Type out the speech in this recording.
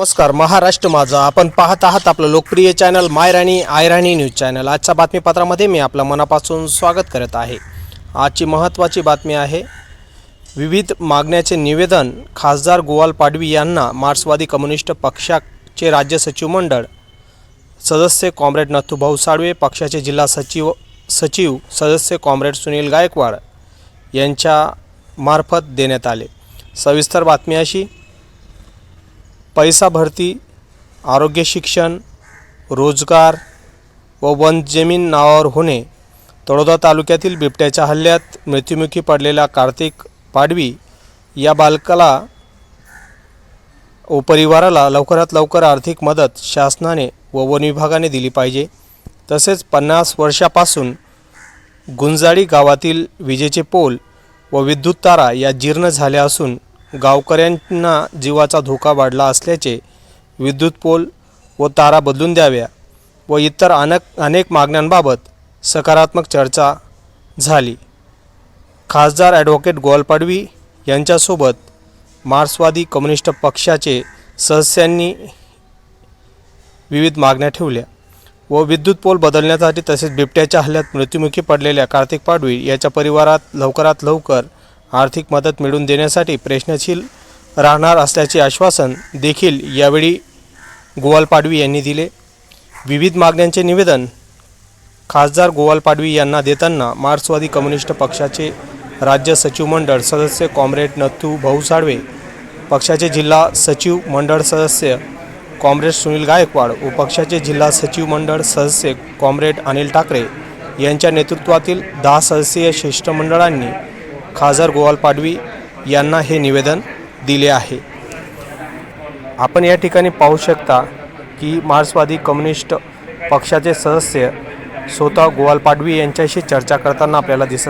नमस्कार महाराष्ट्र माझा. आपण पाहत आहात आपलं लोकप्रिय चॅनल मायराणी आयराणी न्यूज चॅनल आजच्या बातमीपत्रामध्ये मी आपलं मनापासून स्वागत करत आहे. आजची महत्त्वाची बातमी आहे विविध मागण्याचे निवेदन खासदार गोवाल पाडवी यांना मार्क्सवादी कम्युनिस्ट पक्षाचे राज्य सचिव मंडळ सदस्य कॉम्रेड नथुभाऊ साळवे पक्षाचे जिल्हा सचिव सचिव सदस्य कॉम्रेड सुनील गायकवाड यांच्या मार्फत देण्यात आले. सविस्तर बातमी अशी पैसा भरती आरोग्य शिक्षण रोजगार व वन जमीन नावावर होणे तळोदा तालुक्यातील बिबट्याच्या हल्ल्यात मृत्युमुखी पडलेल्या कार्तिक पाडवी या बालकाला व परिवाराला लवकरात लवकर आर्थिक मदत शासनाने व वन विभागाने दिली पाहिजे. तसेच पन्नास वर्षापासून गुंजाळी गावातील विजेचे पोल व विद्युत तारा या जीर्ण झाल्या असून गावकऱ्यांना जीवाचा धोका वाढला असल्याचे विद्युत पोल व तारा बदलून द्याव्या व इतर अनेक अनेक मागण्यांबाबत सकारात्मक चर्चा झाली. खासदार ॲडव्होकेट गोवालपाडवी यांच्यासोबत मार्क्सवादी कम्युनिस्ट पक्षाचे सदस्यांनी विविध मागण्या ठेवल्या व विद्युत पोल बदलण्यासाठी तसेच बिबट्याच्या हल्ल्यात मृत्युमुखी पडलेल्या कार्तिक पाडवी याच्या परिवारात लवकरात लवकर आर्थिक मदत मिळवून देण्यासाठी प्रयत्नशील राहणार असल्याचे आश्वासन देखील यावेळी गोवाल पाडवी यांनी दिले. विविध मागण्यांचे निवेदन खासदार गोवाल पाडवी यांना देताना मार्क्सवादी कम्युनिस्ट पक्षाचे राज्य सचिव मंडळ सदस्य कॉम्रेड नथू भाऊ साळवे पक्षाचे जिल्हा सचिव मंडळ सदस्य कॉम्रेड सुनील गायकवाड व पक्षाचे जिल्हा सचिव मंडळ सदस्य कॉम्रेड अनिल ठाकरे यांच्या नेतृत्वातील दहा सदस्यीय शिष्टमंडळांनी खासदार गोवाल पाडवी यांना हे निवेदन दिले आहे. आपण या ठिकाणी पाहू शकता की मार्क्सवादी कम्युनिस्ट पक्षाचे सदस्य स्वतः गोवाल पाडवी यांच्याशी चर्चा करताना आपल्याला दिसत